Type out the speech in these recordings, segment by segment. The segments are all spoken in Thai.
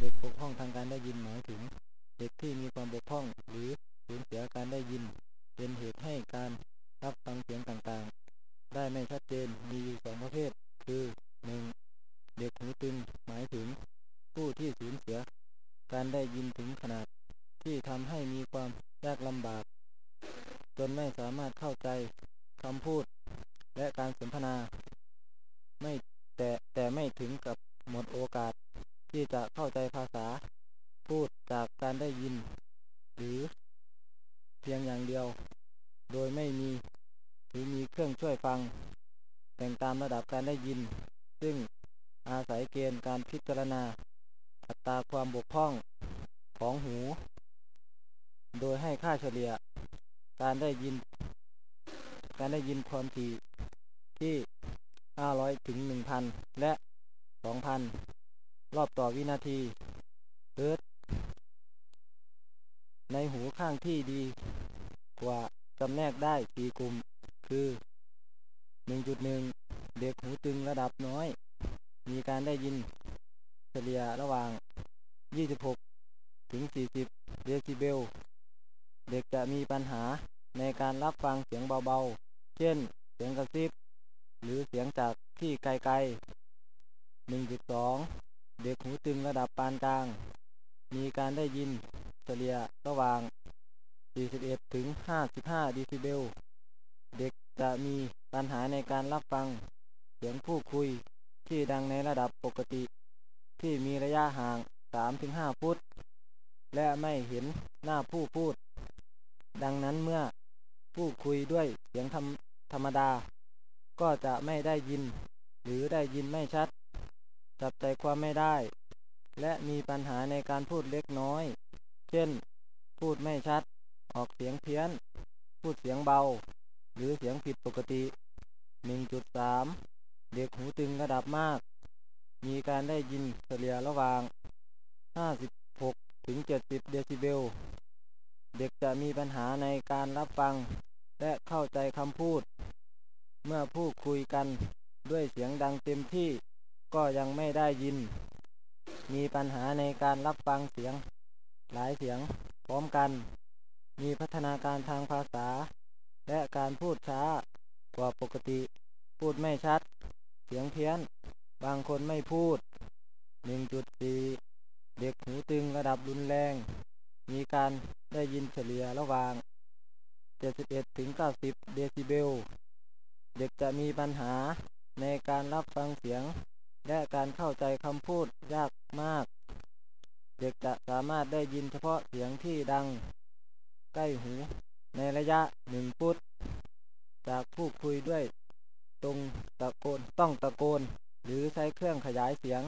เด็กบกพร่องทางการได้ยินหมายถึง เด็กที่มีความบกพร่องหรือสูญเสียการได้ยิน เป็นเหตุให้การรับฟังเสียงต่างๆ ได้ไม่ชัดเจนมีอยู่สองประเภท คือ 1. เด็กหูตึงหมายถึง ผู้ที่สูญเสีย การได้ยินถึงขนาด ที่ทำให้มีความยากลำบาก จนไม่สามารถเข้าใจคำพูด และการสนทนา ไม่แต่แต่ไม่ถึงกับหมดโอกาส ที่จะเข้าใจภาษาพูดจากการได้ยิน หรือเพียงอย่างเดียว โดยไม่มีหรือมีเครื่องช่วยฟัง แต่งตามระดับการได้ยิน ซึ่งอาศัยเกณฑ์การพิจารณาอัตราความบกพร่องของหู โดยให้ค่าเฉลี่ย การได้ยิน การได้ยินความถี่ที่ 500 ถึง 1,000 และ 2,000 รอบต่อวินาทีเฮิรตในหูข้างที่ดีกว่าจำแนกได้สี่กลุ่ม คือ 1.1 เด็กหูตึงระดับน้อย มีการได้ยินเฉลี่ยระหว่าง 26 ถึง 40 เดซิเบล เด็กจะมีปัญหาในการรับฟังเสียงเบาๆ เช่น เสียงกระซิบ หรือเสียงจากที่ไกลๆ 1.2 เด็กหูตึงระดับปานกลาง มีการได้ยินเฉลี่ยระหว่าง 41 ถึง 55เดซิเบล เด็กจะมีปัญหาในการรับฟัง เสียงผู้คุยที่ดังในระดับปกติ ที่มีระยะห่าง 3-5 ฟุต และไม่เห็นหน้าผู้พูด ดังนั้นเมื่อผู้คุยด้วยเสียงธรรมธรรมดา ก็จะไม่ได้ยิน หรือได้ยินไม่ชัด จับใจความไม่ได้ และมีปัญหาในการพูดเล็กน้อย เช่น พูดไม่ชัด ออกเสียงเพี้ยน พูดเสียงเบา หรือเสียงผิดปกติ 1.3 เด็กหูตึงระดับมาก มีการได้ยินเฉลี่ยระหว่าง 56 ถึง 70 เดซิเบล เด็กจะมีปัญหาในการรับฟัง และเข้าใจคำพูด เมื่อผู้คุยกันด้วยเสียงดังเต็มที่ ก็ยังไม่ได้ยิน มีปัญหาในการรับฟังเสียง หลายเสียงพร้อมกัน มีพัฒนาการทางภาษา และการพูดช้ากว่าปกติ พูดไม่ชัด เสียงเพี้ยน บางคนไม่พูด 1.4 เด็กหูตึงระดับรุนแรง มีการได้ยินเฉลี่ยระหว่าง 71ถึง90เดซิเบล เด็กจะมีปัญหาในการรับฟังเสียง และการเข้าใจคำพูดยากมาก เด็กจะสามารถได้ยินเฉพาะเสียงที่ดัง ใกล้หู ในระยะ1ฟุต จากผู้คุยด้วย ตรงตะโกนต้องตะโกน หรือใช้เครื่องขยายเสียง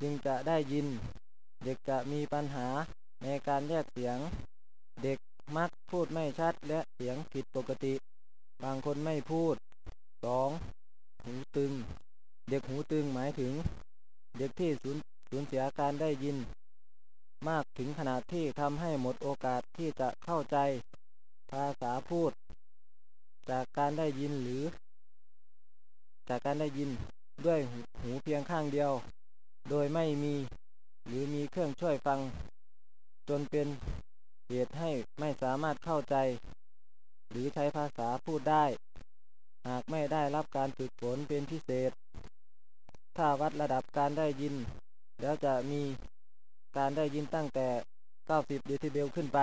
จึงจะได้ยิน เด็กจะมีปัญหาในการแยกเสียง เด็กมักพูดไม่ชัดและเสียงผิดปกติ บางคนไม่พูด 2. หูตึง เด็กหูตึงหมายถึง เด็กที่สูญสูญเสียการได้ยิน มากถึงขนาดที่ทำให้หมดโอกาสที่จะเข้าใจ ภาษาพูด จากการได้ยินหรือ จากการได้ยินด้วยหูเพียงข้างเดียว โดยไม่มี หรือมีเครื่องช่วยฟัง จนเป็นเหตุให้ไม่สามารถเข้าใจ หรือใช้ภาษาพูดได้ หากไม่ได้รับการฝึกฝนเป็นพิเศษ ถ้าวัดระดับการได้ยิน แล้วจะมีการได้ยินตั้งแต่ 90 เดซิเบลขึ้นไป